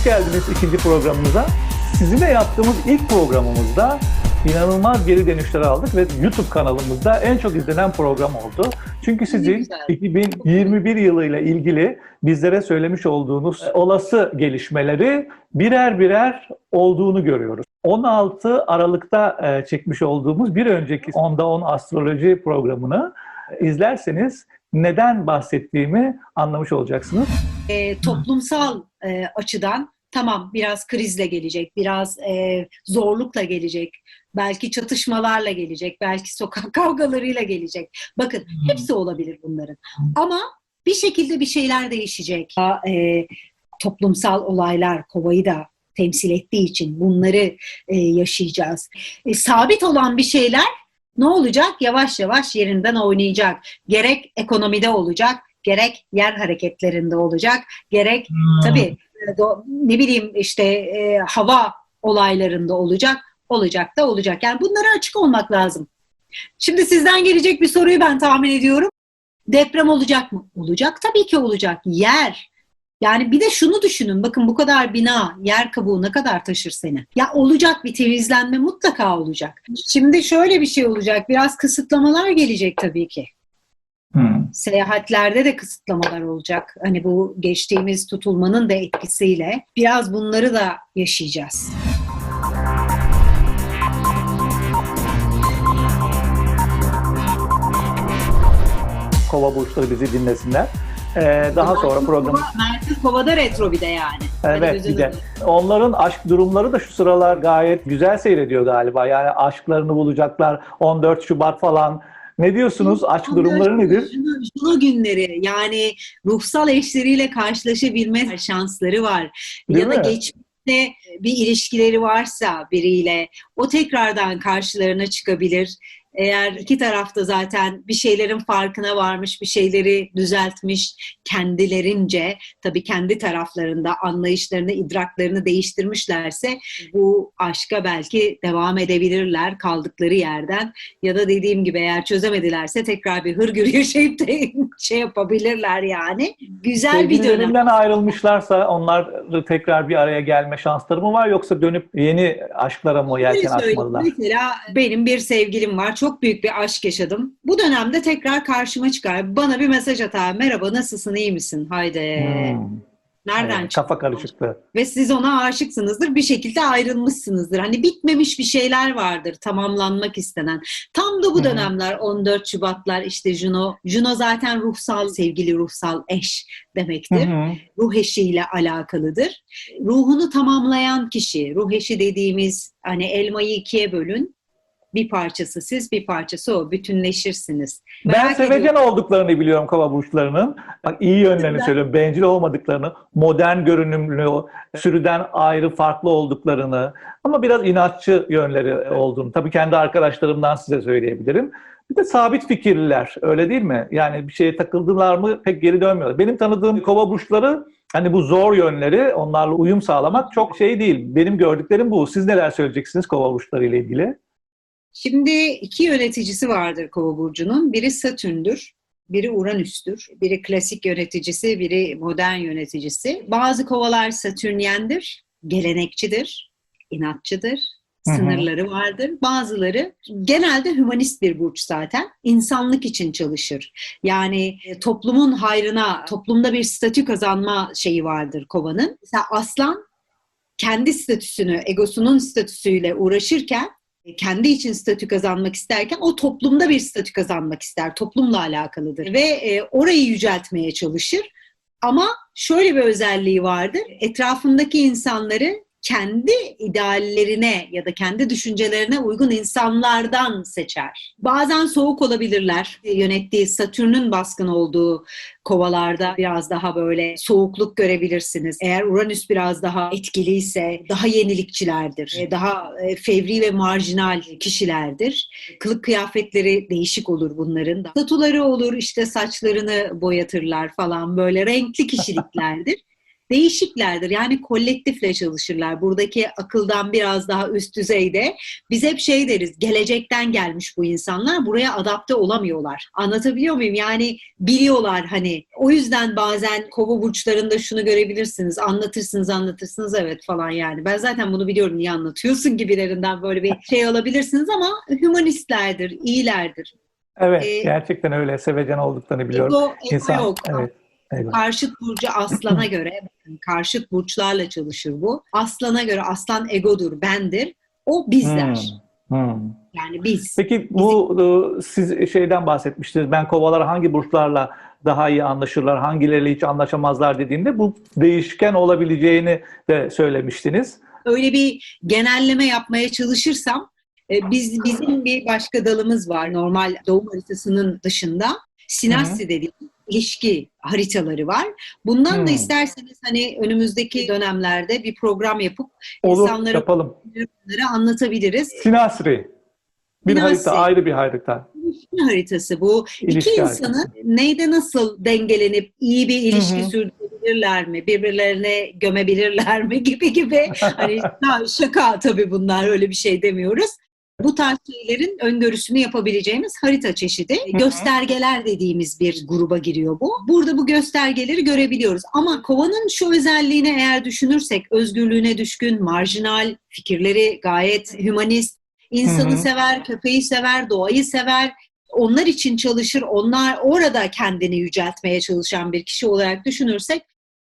hoş geldiniz ikinci programımıza. Sizinle yaptığımız ilk programımızda inanılmaz geri dönüşler aldık ve YouTube kanalımızda en çok izlenen program oldu. Çünkü sizin güzel. 2021 yılıyla ilgili bizlere söylemiş olduğunuz olası gelişmeleri birer birer olduğunu görüyoruz. 16 Aralık'ta e, çekmiş olduğumuz bir önceki Onda 10 astroloji programını izlerseniz neden bahsettiğimi anlamış olacaksınız. E, toplumsal e, açıdan tamam biraz krizle gelecek, biraz e, zorlukla gelecek, belki çatışmalarla gelecek, belki sokak kavgalarıyla gelecek. Bakın hepsi olabilir bunların. Ama bir şekilde bir şeyler değişecek. E, toplumsal olaylar kovayı da temsil ettiği için bunları e, yaşayacağız. E, sabit olan bir şeyler ne olacak? Yavaş yavaş yerinden oynayacak. Gerek ekonomide olacak, gerek yer hareketlerinde olacak, gerek tabii e, ne bileyim işte e, hava olaylarında olacak, olacak da olacak. Yani bunlara açık olmak lazım. Şimdi sizden gelecek bir soruyu ben tahmin ediyorum. Deprem olacak mı? Olacak tabii ki olacak. Yer. Yani bir de şunu düşünün. Bakın bu kadar bina, yer kabuğu ne kadar taşır seni? Ya olacak bir temizlenme mutlaka olacak. Şimdi şöyle bir şey olacak. Biraz kısıtlamalar gelecek tabii ki. Hmm. Seyahatlerde de kısıtlamalar olacak. Hani bu geçtiğimiz tutulmanın da etkisiyle biraz bunları da yaşayacağız. Kova burçları bizi dinlesinler. Ee, daha sonra program Merkez Kova'da retro bir de yani. Hadi Evet bir de onların aşk durumları da şu sıralar gayet güzel seyrediyor galiba. Yani aşklarını bulacaklar 14 Şubat falan. Ne diyorsunuz? Aşk durumları nedir? Juno günleri yani ruhsal eşleriyle karşılaşabilme şansları var. Değil ya da mi? geçmişte bir ilişkileri varsa biriyle o tekrardan karşılarına çıkabilir. Eğer iki tarafta zaten bir şeylerin farkına varmış, bir şeyleri düzeltmiş kendilerince, tabii kendi taraflarında anlayışlarını, idraklarını değiştirmişlerse bu aşka belki devam edebilirler kaldıkları yerden. Ya da dediğim gibi eğer çözemedilerse tekrar bir hırgür yaşayıp da şey yapabilirler yani. Güzel bir dönem. Ayrılmışlarsa onlar tekrar bir araya gelme şansları mı var yoksa dönüp yeni aşklara mı yelken açmalılar? Mesela benim bir sevgilim var. Çok büyük bir aşk yaşadım. Bu dönemde tekrar karşıma çıkar. Bana bir mesaj atar. Merhaba nasılsın iyi misin? Haydi. Hmm. Nereden Evet, kafa karışıklığı. Ve siz ona aşıksınızdır. Bir şekilde ayrılmışsınızdır. Hani bitmemiş bir şeyler vardır tamamlanmak istenen. Tam da bu dönemler 14 Şubatlar işte Juno. Juno zaten ruhsal sevgili, ruhsal eş demektir. Hı hı. ruh eşiyle alakalıdır. Ruhunu tamamlayan kişi, ruh eşi dediğimiz hani elmayı ikiye bölün. Bir parçası siz, bir parçası o. Bütünleşirsiniz. Ben Merak sevecen ediyorum. olduklarını biliyorum kova burçlarının. Bak iyi yönlerini Ben- söylüyorum. Bencil olmadıklarını, modern görünümlü, sürüden ayrı, farklı olduklarını ama biraz inatçı yönleri olduğunu. Tabii kendi arkadaşlarımdan size söyleyebilirim. Bir de sabit fikirliler, öyle değil mi? Yani bir şeye takıldılar mı pek geri dönmüyorlar. Benim tanıdığım kova burçları hani bu zor yönleri, onlarla uyum sağlamak çok şey değil. Benim gördüklerim bu. Siz neler söyleyeceksiniz kova burçları ile ilgili? Şimdi iki yöneticisi vardır Kova burcunun. Biri Satürn'dür. Biri Uranüs'tür. Biri klasik yöneticisi, biri modern yöneticisi. Bazı kovalar Satürnyendir, gelenekçidir, inatçıdır, sınırları vardır. Bazıları genelde hümanist bir burç zaten. İnsanlık için çalışır. Yani e, toplumun hayrına, toplumda bir statü kazanma şeyi vardır kovanın. Mesela aslan kendi statüsünü, egosunun statüsüyle uğraşırken kendi için statü kazanmak isterken o toplumda bir statü kazanmak ister. Toplumla alakalıdır ve e, orayı yüceltmeye çalışır. Ama şöyle bir özelliği vardır. Etrafındaki insanları kendi ideallerine ya da kendi düşüncelerine uygun insanlardan seçer. Bazen soğuk olabilirler. Yönettiği Satürn'ün baskın olduğu kovalarda biraz daha böyle soğukluk görebilirsiniz. Eğer Uranüs biraz daha etkiliyse daha yenilikçilerdir. E, Daha e, fevri ve marjinal kişilerdir. Kılık kıyafetleri değişik olur bunların da. Tatuları olur işte saçlarını boyatırlar falan böyle renkli kişiliklerdir. Değişiklerdir. Yani kolektifle çalışırlar. Buradaki akıldan biraz daha üst düzeyde. Biz hep şey deriz, gelecekten gelmiş bu insanlar. Buraya adapte olamıyorlar. Anlatabiliyor muyum? Yani biliyorlar hani. O yüzden bazen kova burçlarında şunu görebilirsiniz. Anlatırsınız, anlatırsınız evet falan yani. Ben zaten bunu biliyorum niye anlatıyorsun gibilerinden böyle bir şey alabilirsiniz ama hümanistlerdir, iyilerdir. Evet, Ee, gerçekten öyle. Sevecen olduklarını biliyorum. Ego, ego İnsan, yok. evet. Ego. Karşıt burcu aslana göre, bakın karşıt burçlarla çalışır bu. Aslana göre aslan egodur, bendir. O bizler. Hmm, hmm. Yani biz. Peki bu e, siz şeyden bahsetmiştiniz. Ben kovalar hangi burçlarla daha iyi anlaşırlar, hangileriyle hiç anlaşamazlar dediğimde bu değişken olabileceğini de söylemiştiniz. Öyle bir genelleme yapmaya çalışırsam e, biz bizim bir başka dalımız var normal doğum haritasının dışında. Sinasti dediğim ilişki haritaları var. Bundan da Hmm. isterseniz hani önümüzdeki dönemlerde bir program yapıp Olur, insanlara yapalım. bunları anlatabiliriz. Sinasri. Bir Sinasri. harita, ayrı bir harita. İlişki haritası bu. İlişki İki haritası. insanın neyde nasıl dengelenip iyi bir ilişki Hı hı. sürdürebilirler mi? Birbirlerine gömebilirler mi? Gibi gibi. Hani ha, şaka tabii bunlar öyle bir şey demiyoruz. Bu tarz şeylerin öngörüsünü yapabileceğimiz harita çeşidi. hı. Göstergeler dediğimiz bir gruba giriyor bu. Burada bu göstergeleri görebiliyoruz. Ama kovanın şu özelliğini eğer düşünürsek özgürlüğüne düşkün, marjinal, fikirleri gayet hümanist, insanı Hı hı. sever, köpeği sever, doğayı sever. Onlar için çalışır, onlar orada kendini yüceltmeye çalışan bir kişi olarak düşünürsek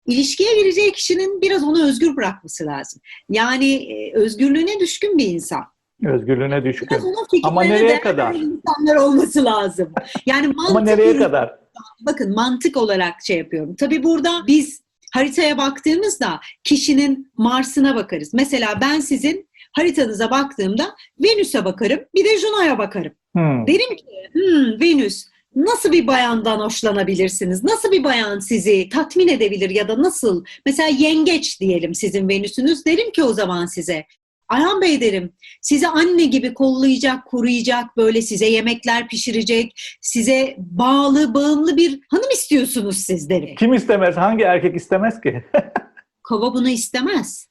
ilişkiye gireceği kişinin biraz onu özgür bırakması lazım. Yani e, özgürlüğüne düşkün bir insan. Özgürlüğüne düşkün. Biraz onun fikirlerine Ama nereye kadar? insanlar olması lazım. Yani mantık Ama nereye kadar? bakın mantık olarak şey yapıyorum. Tabii burada biz haritaya baktığımızda kişinin Mars'ına bakarız. Mesela ben sizin haritanıza baktığımda Venüs'e bakarım, bir de Juno'ya bakarım. Hmm. Derim ki, hmm, Venüs nasıl bir bayandan hoşlanabilirsiniz? Nasıl bir bayan sizi tatmin edebilir ya da nasıl? Mesela yengeç diyelim sizin Venüs'ünüz. Derim ki o zaman size, Ayhan Bey derim, sizi anne gibi kollayacak, koruyacak, böyle size yemekler pişirecek, size bağlı, bağımlı bir hanım istiyorsunuz siz derim. Kim istemez? Hangi erkek istemez ki? Kova bunu istemez.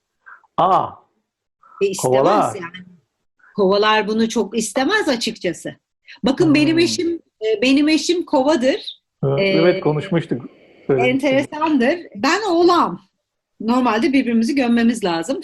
Aa, E, istemez Kovalar. yani. Kovalar bunu çok istemez açıkçası. Bakın Hmm. benim eşim e, benim eşim kovadır. evet Ee, konuşmuştuk. Söylemiştiniz. Enteresandır. Ben oğlağım. Normalde birbirimizi gömmemiz lazım.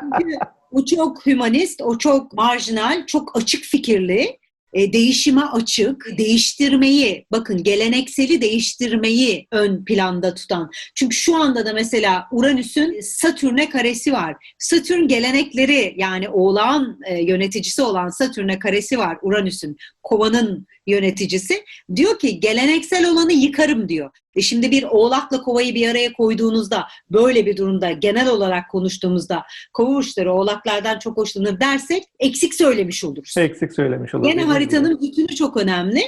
Çünkü o çok hümanist, o çok marjinal, çok açık fikirli, e, değişime açık, değiştirmeyi, bakın gelenekseli değiştirmeyi ön planda tutan. Çünkü şu anda da mesela Uranüs'ün Satürn'e karesi var. Satürn gelenekleri yani oğlağın e, yöneticisi olan Satürn'e karesi var Uranüs'ün, kovanın yöneticisi. Diyor ki geleneksel olanı yıkarım diyor. E şimdi bir oğlakla kovayı bir araya koyduğunuzda böyle bir durumda genel olarak konuştuğumuzda kova burçları oğlaklardan çok hoşlanır dersek eksik söylemiş oluruz. Eksik söylemiş olur. Gene haritanın bütünü çok önemli.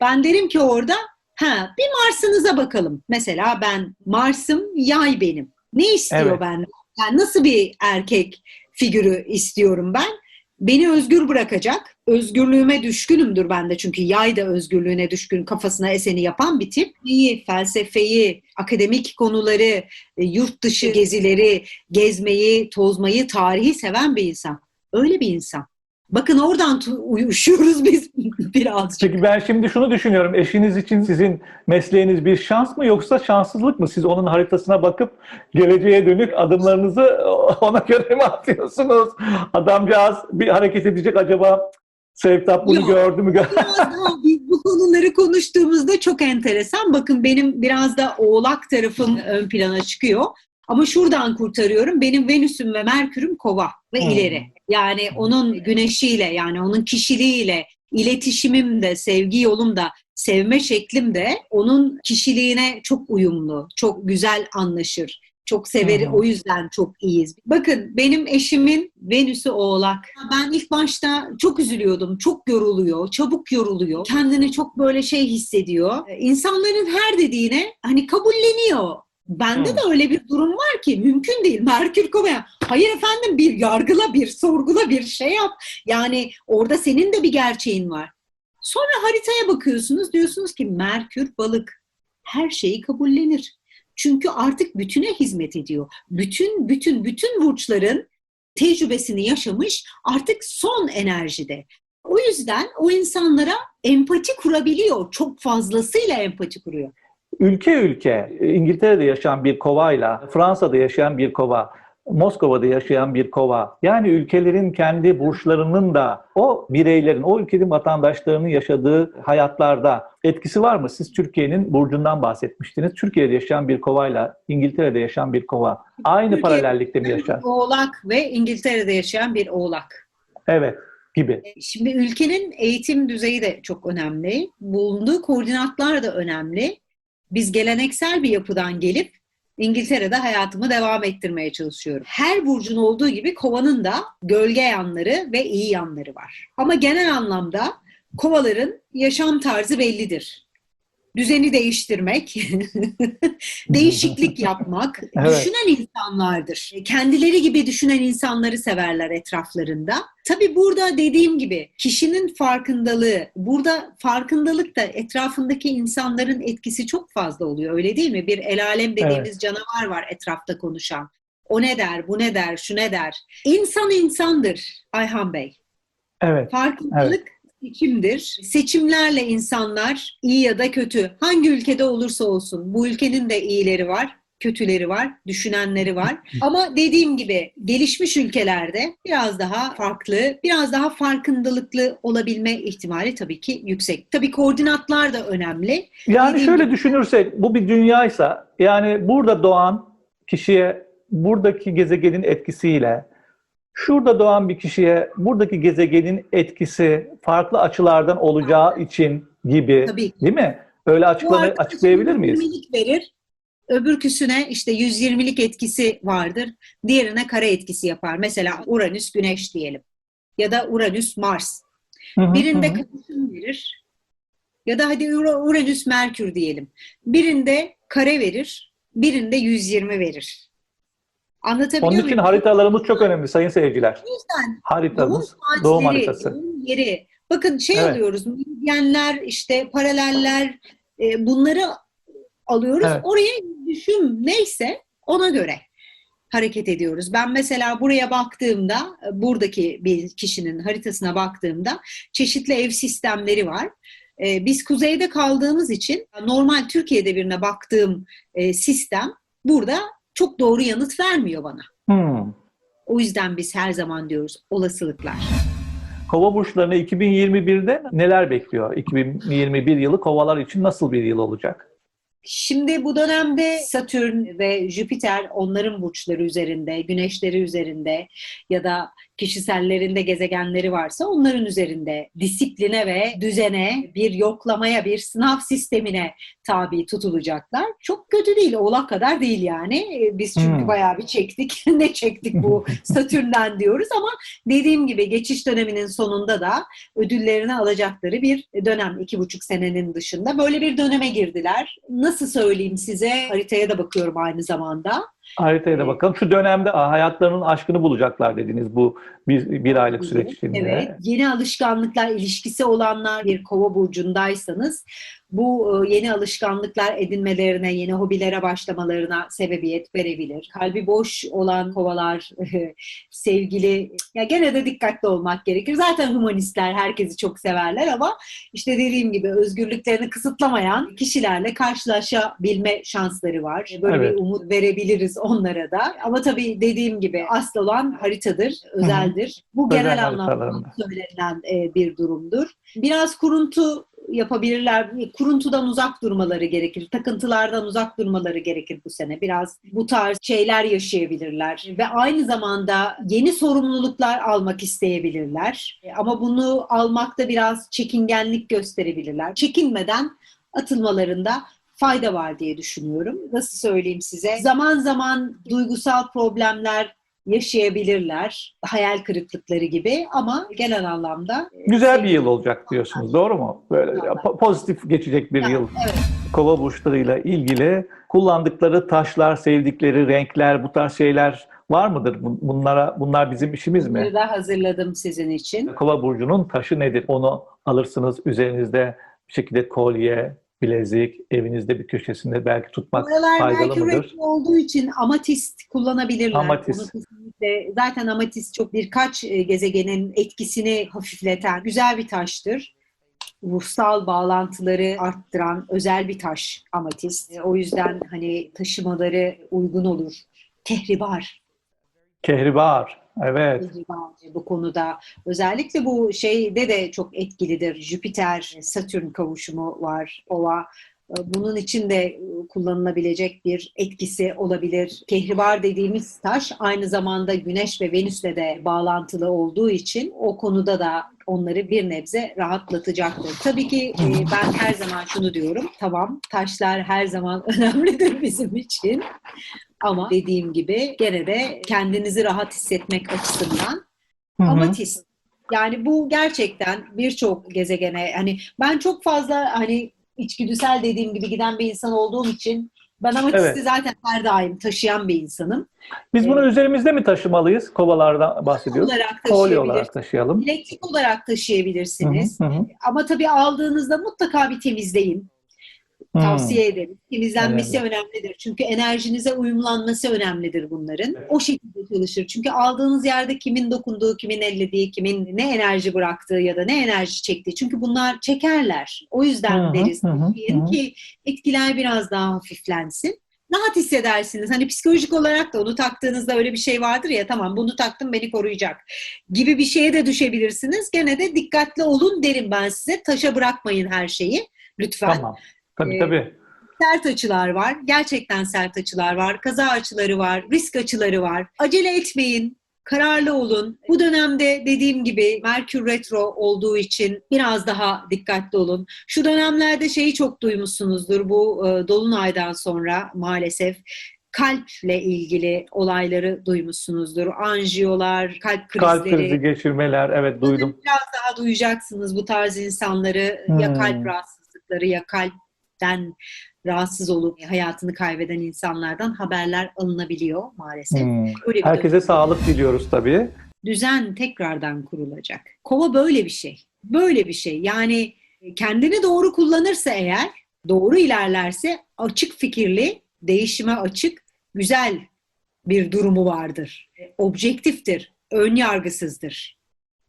Ben derim ki orada ha bir Mars'ınıza bakalım. Mesela ben Mars'ım yay benim. Ne istiyor Evet. benden? Yani nasıl bir erkek figürü istiyorum ben? Beni özgür bırakacak. Özgürlüğüme düşkünümdür ben de çünkü yay da özgürlüğüne düşkün kafasına eseni yapan bir tip. İyi felsefeyi, akademik konuları, e, yurt dışı gezileri, gezmeyi, tozmayı, tarihi seven bir insan. Öyle bir insan. Bakın oradan uyuşuyoruz biz birazcık. Peki ben şimdi şunu düşünüyorum. Eşiniz için sizin mesleğiniz bir şans mı yoksa şanssızlık mı? Siz onun haritasına bakıp geleceğe dönük adımlarınızı ona göre mi atıyorsunuz? Adamcağız bir hareket edecek acaba Sevtap bunu Yok. gördü mü? Biraz daha biz bu konuları konuştuğumuzda çok enteresan. Bakın benim biraz da oğlak tarafım ön plana çıkıyor. Ama şuradan kurtarıyorum. Benim Venüs'üm ve Merkür'üm kova ve Hmm. ileri. Yani onun güneşiyle yani onun kişiliğiyle iletişimim de, sevgi yolum da, sevme şeklim de onun kişiliğine çok uyumlu, çok güzel anlaşır. Çok severi Hmm. o yüzden çok iyiyiz. Bakın benim eşimin Venüs'ü oğlak. Ben ilk başta çok üzülüyordum. Çok yoruluyor, çabuk yoruluyor. Kendini çok böyle şey hissediyor. İnsanların her dediğine hani kabulleniyor. Bende Hmm. de öyle bir durum var ki mümkün değil. Merkür Kova. Hayır efendim bir yargıla, bir sorgula, bir şey yap. Yani orada senin de bir gerçeğin var. Sonra haritaya bakıyorsunuz diyorsunuz ki Merkür balık her şeyi kabullenir. Çünkü artık bütüne hizmet ediyor. Bütün bütün bütün burçların tecrübesini yaşamış artık son enerjide. O yüzden o insanlara empati kurabiliyor. Çok fazlasıyla empati kuruyor. Ülke ülke, İngiltere'de yaşayan bir kovayla, Fransa'da yaşayan bir kova, Moskova'da yaşayan bir kova, yani ülkelerin kendi burçlarının da o bireylerin, o ülkenin vatandaşlarının yaşadığı hayatlarda etkisi var mı? Siz Türkiye'nin burcundan bahsetmiştiniz. Türkiye'de yaşayan bir kovayla İngiltere'de yaşayan bir kova aynı Türkiye- paralellikte mi yaşar? Oğlak ve İngiltere'de yaşayan bir oğlak. Evet, gibi. Şimdi ülkenin eğitim düzeyi de çok önemli. Bulunduğu koordinatlar da önemli. Biz geleneksel bir yapıdan gelip İngiltere'de hayatımı devam ettirmeye çalışıyorum. Her burcun olduğu gibi kovanın da gölge yanları ve iyi yanları var. Ama genel anlamda kovaların yaşam tarzı bellidir. Düzeni değiştirmek, değişiklik yapmak, Evet. düşünen insanlardır. Kendileri gibi düşünen insanları severler etraflarında. Tabii burada dediğim gibi kişinin farkındalığı, burada farkındalık da etrafındaki insanların etkisi çok fazla oluyor öyle değil mi? Bir el alem dediğimiz canavar var etrafta konuşan. O ne der, bu ne der, şu ne der. İnsan insandır Ayhan Bey. Evet, Farkındalık seçimdir. Seçimlerle insanlar iyi ya da kötü hangi ülkede olursa olsun bu ülkenin de iyileri var, kötüleri var, düşünenleri var. Ama dediğim gibi gelişmiş ülkelerde biraz daha farklı, biraz daha farkındalıklı olabilme ihtimali tabii ki yüksek. Tabii koordinatlar da önemli. Yani Dediğim şöyle gibi- düşünürsek bu bir dünyaysa yani burada doğan kişiye buradaki gezegenin etkisiyle şurada doğan bir kişiye buradaki gezegenin etkisi farklı açılardan olacağı için gibi Tabii. değil mi? Öyle açıklama, açıklayabilir miyiz? 20'lik verir. Öbürküsüne işte 120'lik etkisi vardır. Diğerine kare etkisi yapar. Mesela Uranüs Güneş diyelim. Ya da Uranüs Mars. Hı hı, Birinde karışım verir. Ya da hadi Ura- Uranüs Merkür diyelim. Birinde kare verir, birinde 120 verir. Anlatabiliyor Onun için muyum? haritalarımız çok önemli sayın seyirciler. O yüzden Haritamız, saatleri, doğum haritası. doğum yeri. Bakın şey Evet. alıyoruz, meridyenler, işte paraleller, e, bunları alıyoruz. Evet. Oraya düşüm neyse ona göre hareket ediyoruz. Ben mesela buraya baktığımda, e, buradaki bir kişinin haritasına baktığımda çeşitli ev sistemleri var. E, Biz kuzeyde kaldığımız için normal Türkiye'de birine baktığım e, sistem burada çok doğru yanıt vermiyor bana. Hmm. O yüzden biz her zaman diyoruz olasılıklar. Kova burçlarını 2021'de neler bekliyor? 2021 yılı kovalar için nasıl bir yıl olacak? Şimdi bu dönemde Satürn ve Jüpiter onların burçları üzerinde, güneşleri üzerinde ya da kişisellerinde gezegenleri varsa onların üzerinde disipline ve düzene, bir yoklamaya, bir sınav sistemine tabi tutulacaklar. Çok kötü değil, oğlak kadar değil yani. Ee, Biz çünkü Hmm. bayağı bir çektik. ne çektik bu Satürn'den diyoruz ama dediğim gibi geçiş döneminin sonunda da ödüllerini alacakları bir dönem. iki buçuk senenin dışında. Böyle bir döneme girdiler. Nasıl söyleyeyim size? Haritaya da bakıyorum aynı zamanda. Haritaya da bakalım. Şu dönemde hayatlarının aşkını bulacaklar dediniz bu bir, bir aylık süreç içinde. Evet. Yeni alışkanlıklar ilişkisi olanlar bir kova burcundaysanız bu e, yeni alışkanlıklar edinmelerine, yeni hobilere başlamalarına sebebiyet verebilir. Kalbi boş olan kovalar, sevgili, ya gene de dikkatli olmak gerekir. Zaten humanistler herkesi çok severler ama işte dediğim gibi özgürlüklerini kısıtlamayan kişilerle karşılaşabilme şansları var. Böyle Evet. bir umut verebiliriz onlara da. Ama tabii dediğim gibi asıl olan haritadır, özeldir. Bu Özel genel anlamda söylenen e, bir durumdur. Biraz kuruntu yapabilirler. Kuruntudan uzak durmaları gerekir. Takıntılardan uzak durmaları gerekir bu sene. Biraz bu tarz şeyler yaşayabilirler ve aynı zamanda yeni sorumluluklar almak isteyebilirler. Ama bunu almakta biraz çekingenlik gösterebilirler. Çekinmeden atılmalarında fayda var diye düşünüyorum. Nasıl söyleyeyim size? Zaman zaman duygusal problemler yaşayabilirler. Hayal kırıklıkları gibi ama genel anlamda e, Güzel bir yıl olacak diyorsunuz. Doğru mu? Böyle po- pozitif geçecek bir Yani, yıl. evet. Kova burçlarıyla ilgili kullandıkları taşlar, sevdikleri renkler, bu tarz şeyler var mıdır? Bun- Bunlara bunlar bizim işimiz mi? Bunları da hazırladım sizin için. Kova burcunun taşı nedir? Onu alırsınız üzerinizde bir şekilde kolye, bilezik evinizde bir köşesinde belki tutmak Oralar faydalı belki mıdır? olduğu için amatist kullanabilirler. Amatist. Zaten amatist çok birkaç e, gezegenin etkisini hafifleten güzel bir taştır. Ruhsal bağlantıları arttıran özel bir taş amatist. E, O yüzden hani taşımaları uygun olur. Kehribar. Kehribar. Evet. Bu konuda. Özellikle bu şeyde de çok etkilidir. Jüpiter, Satürn kavuşumu var. Ova. E, Bunun için de e, kullanılabilecek bir etkisi olabilir. Kehribar dediğimiz taş aynı zamanda Güneş ve Venüs'le de bağlantılı olduğu için o konuda da onları bir nebze rahatlatacaktır. Tabii ki e, ben her zaman şunu diyorum. Tamam taşlar her zaman önemlidir bizim için. Ama dediğim gibi gene de kendinizi rahat hissetmek açısından Hı hı. amatist. Yani bu gerçekten birçok gezegene hani ben çok fazla hani içgüdüsel dediğim gibi giden bir insan olduğum için ben amatisti Evet. zaten her daim taşıyan bir insanım. Biz bunu üzerimizde mi taşımalıyız? Kovalardan bahsediyoruz. Olarak Kolye olarak taşıyalım. Elektrik olarak taşıyabilirsiniz. hı, hı hı. Ama tabii aldığınızda mutlaka bir temizleyin. Hmm. Tavsiye ederim. Temizlenmesi önemlidir. Çünkü enerjinize uyumlanması önemlidir bunların. Evet. O şekilde çalışır. Çünkü aldığınız yerde kimin dokunduğu, kimin ellediği, kimin ne enerji bıraktığı ya da ne enerji çektiği. Çünkü bunlar çekerler. O yüzden Hı hı, deriz hı hı, taşıyın hı hı. ki etkiler biraz daha hafiflensin. Rahat hissedersiniz. Hani psikolojik olarak da onu taktığınızda öyle bir şey vardır ya tamam bunu taktım beni koruyacak gibi bir şeye de düşebilirsiniz. Gene de dikkatli olun derim ben size. Taşa bırakmayın her şeyi lütfen. Tamam. Tabii Ee, tabii. Sert açılar var. Gerçekten sert açılar var. Kaza açıları var. Risk açıları var. Acele etmeyin. Kararlı olun. Bu dönemde dediğim gibi Merkür Retro olduğu için biraz daha dikkatli olun. Şu dönemlerde şeyi çok duymuşsunuzdur bu e, Dolunay'dan sonra maalesef kalple ilgili olayları duymuşsunuzdur. Anjiyolar, kalp krizleri. Kalp krizi geçirmeler. Evet duydum. Biraz daha duyacaksınız bu tarz insanları ya Hmm. kalp rahatsızlıkları ya kalpten rahatsız olup hayatını kaybeden insanlardan haberler alınabiliyor maalesef. Hmm. Herkese dönem. sağlık diliyoruz tabii. düzen tekrardan kurulacak. Kova böyle bir şey. Böyle bir şey. Yani kendini doğru kullanırsa eğer, doğru ilerlerse açık fikirli, değişime açık, güzel bir durumu vardır. Objektiftir, ön yargısızdır.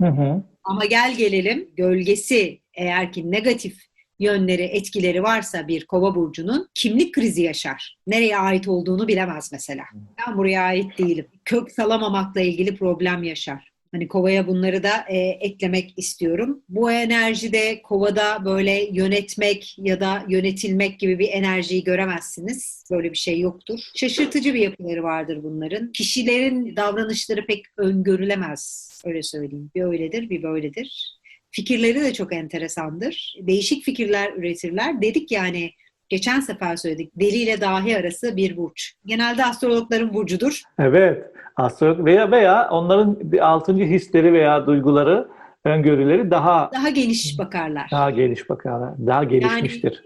Hı hı. Ama gel gelelim gölgesi eğer ki negatif yönleri, etkileri varsa bir kova burcunun kimlik krizi yaşar. Nereye ait olduğunu bilemez mesela. Ben buraya ait değilim. Kök salamamakla ilgili problem yaşar. Hani kovaya bunları da e, eklemek istiyorum. Bu enerjide kovada böyle yönetmek ya da yönetilmek gibi bir enerjiyi göremezsiniz. Böyle bir şey yoktur. Şaşırtıcı bir yapıları vardır bunların. Kişilerin davranışları pek öngörülemez. Öyle söyleyeyim. Bir öyledir, bir böyledir. Fikirleri de çok enteresandır. Değişik fikirler üretirler. Dedik yani geçen sefer söyledik. Deli ile dahi arası bir burç. Genelde astrologların burcudur. Evet. Astrolog veya veya onların altıncı hisleri veya duyguları, öngörüleri daha Daha geniş bakarlar. daha geniş bakarlar. Daha gelişmiştir.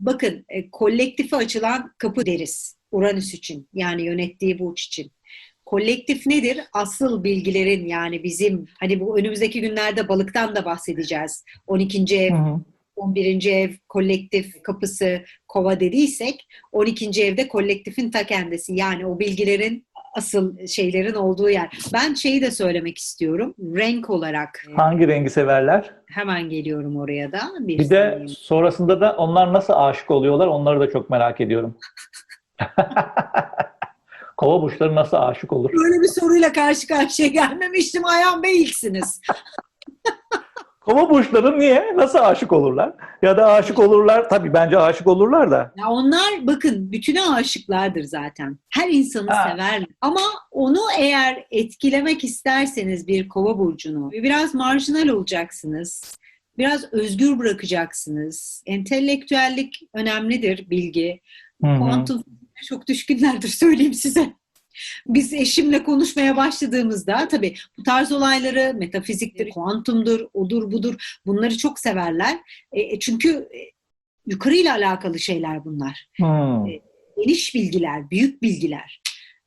Bakın e, kolektife açılan kapı deriz Uranüs için yani yönettiği burç için. Kolektif nedir? Asıl bilgilerin yani bizim hani bu önümüzdeki günlerde balıktan da bahsedeceğiz. 12. ev, Hı hı. 11. ev kolektif kapısı kova dediysek 12. evde kolektifin ta kendisi yani o bilgilerin asıl şeylerin olduğu yer. Ben şeyi de söylemek istiyorum. Renk olarak Hangi rengi severler? hemen geliyorum oraya da. Bir, Bir de sonrasında da onlar nasıl aşık oluyorlar onları da çok merak ediyorum. Kova burçları nasıl aşık olur? Böyle bir soruyla karşı karşıya gelmemiştim. Ayhan Bey ilksiniz. Kova burçları niye? Nasıl aşık olurlar? Ya da aşık olurlar. Tabii bence aşık olurlar da. Ya onlar bakın bütüne aşıklardır zaten. Her insanı Ha. severler. Ama onu eğer etkilemek isterseniz bir kova burcunu biraz marjinal olacaksınız. Biraz özgür bırakacaksınız. Entelektüellik önemlidir, bilgi. Hı hı. Kuantum çok düşkünlerdir söyleyeyim size. Biz eşimle konuşmaya başladığımızda tabii bu tarz olayları metafiziktir, kuantumdur, odur budur bunları çok severler. E, çünkü e, yukarıyla alakalı şeyler bunlar. Hmm. Geniş bilgiler, büyük bilgiler.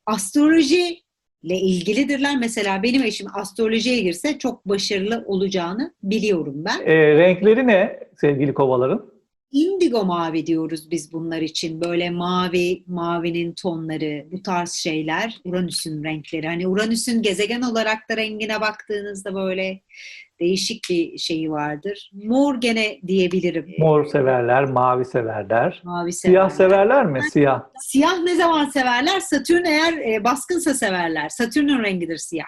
Astroloji ile ilgilidirler. Mesela benim eşim astrolojiye girse çok başarılı olacağını biliyorum ben. E, renkleri ne sevgili kovaların? İndigo mavi diyoruz biz bunlar için. Böyle mavi, mavinin tonları, bu tarz şeyler Uranüs'ün renkleri. Hani Uranüs'ün gezegen olarak da rengine baktığınızda böyle değişik bir şeyi vardır. Mor gene diyebilirim. Mor severler, mavi severler. Mavi Siyah severler. severler mi? Siyah. Siyah ne zaman severler? Satürn eğer e, baskınsa severler. Satürn'ün rengidir siyah.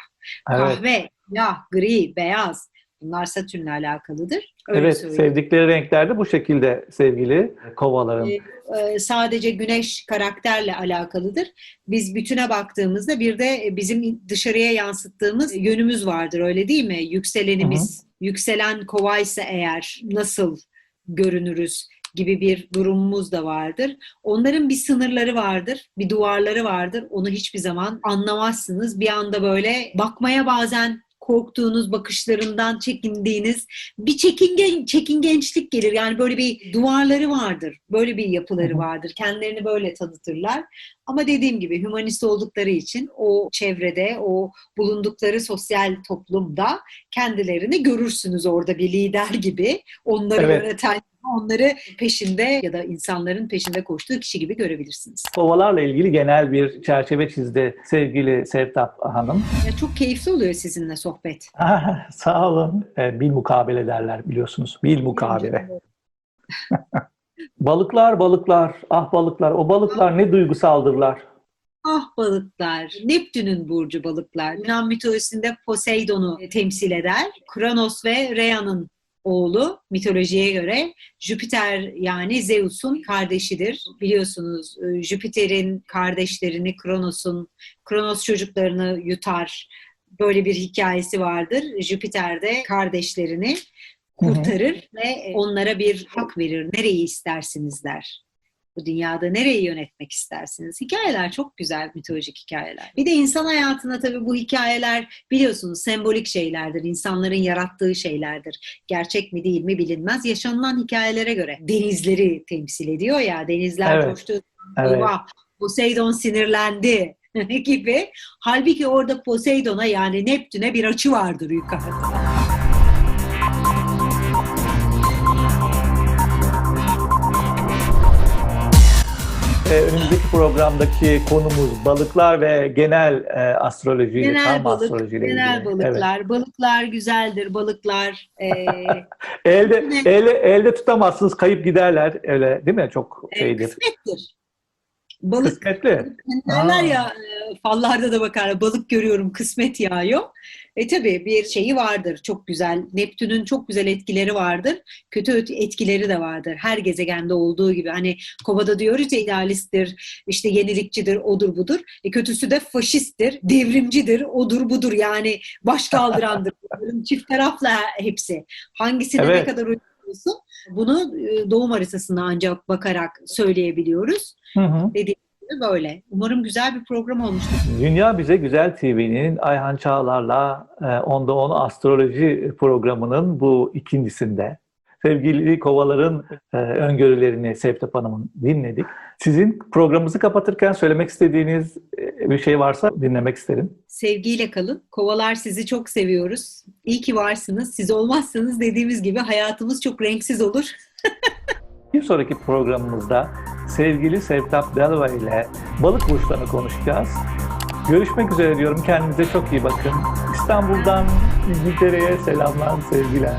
Evet. Kahve, siyah, gri, beyaz. Bunlar Satürn'le alakalıdır. Öyle Evet, söyleyeyim. sevdikleri renkler de bu şekilde sevgili kovaların. Ee, e, sadece güneş karakterle alakalıdır. Biz bütüne baktığımızda bir de bizim dışarıya yansıttığımız yönümüz vardır öyle değil mi? Yükselenimiz, yükselen kovaysa eğer nasıl görünürüz gibi bir durumumuz da vardır. Onların bir sınırları vardır, bir duvarları vardır. Onu hiçbir zaman anlamazsınız. Bir anda böyle bakmaya bazen korktuğunuz, bakışlarından çekindiğiniz bir çekingen, çekingençlik gelir. Yani böyle bir duvarları vardır. Böyle bir yapıları vardır. Kendilerini böyle tanıtırlar. Ama dediğim gibi hümanist oldukları için o çevrede, o bulundukları sosyal toplumda kendilerini görürsünüz orada bir lider gibi. Onları Evet. yöneten, onları peşinde ya da insanların peşinde koştuğu kişi gibi görebilirsiniz. Kovalarla ilgili genel bir çerçeve çizdi sevgili Sevtap Hanım. Ya çok keyifli oluyor sizinle sohbet. Sağ olun. E, bil mukabele derler biliyorsunuz. Bil mukabele. Balıklar balıklar, ah balıklar. O balıklar ne duygusaldırlar. Ah balıklar, Neptün'ün burcu balıklar. Yunan mitolojisinde Poseidon'u temsil eder. Kronos ve Rhea'nın oğlu mitolojiye göre Jüpiter yani Zeus'un kardeşidir. Biliyorsunuz e, Jüpiter'in kardeşlerini Kronos'un, Kronos çocuklarını yutar. Böyle bir hikayesi vardır. Jüpiter de kardeşlerini kurtarır ve onlara bir hak verir. Nereyi istersiniz der. Bu dünyada nereyi yönetmek istersiniz? Hikayeler çok güzel mitolojik hikayeler. Bir de insan hayatına tabii bu hikayeler biliyorsunuz sembolik şeylerdir. İnsanların yarattığı şeylerdir. Gerçek mi değil mi bilinmez. Yaşanılan hikayelere göre denizleri temsil ediyor ya. Denizler Evet. coştu. Evet. Poseidon sinirlendi gibi. Halbuki orada Poseidon'a yani Neptün'e bir açı vardır yukarıda. Önümüzdeki programdaki konumuz balıklar ve genel e, astroloji, Genel tam balık, astrolojiyle genel ilgili. balıklar. Balıklar güzeldir, balıklar. e, Evet. Elde, Ne? elde, elde tutamazsınız, kayıp giderler. Öyle değil mi? Çok e, şeydir. kısmettir. Balık Kısmetli. Derler ya e, fallarda da bakar balık görüyorum kısmet yağıyor. E tabii bir şeyi vardır çok güzel. Neptün'ün çok güzel etkileri vardır. Kötü öt- etkileri de vardır. Her gezegende olduğu gibi. Hani Kova'da diyoruz ya idealisttir, işte yenilikçidir, odur budur. E kötüsü de faşisttir, devrimcidir, odur budur. Yani baş kaldırandır. Çift taraflı hepsi. Hangisine ne Evet. kadar uyuyorsun? Bunu e, doğum haritasına ancak bakarak söyleyebiliyoruz Hı hı. Böyle. Umarım güzel bir program olmuştur. Dünya Bize Güzel TV'nin Ayhan Çağlar'la e, Onda On Astroloji programının bu ikincisinde sevgili kovaların e, öngörülerini Sevtap Hanım'ın dinledik. Sizin programımızı kapatırken söylemek istediğiniz e, bir şey varsa dinlemek isterim. Sevgiyle kalın. Kovalar sizi çok seviyoruz. İyi ki varsınız. Siz olmazsanız dediğimiz gibi hayatımız çok renksiz olur. Bir sonraki programımızda sevgili Sevtap Delva ile balık burçlarını konuşacağız. Görüşmek üzere diyorum. Kendinize çok iyi bakın. İstanbul'dan İngiltere'ye selamlar, sevgiler.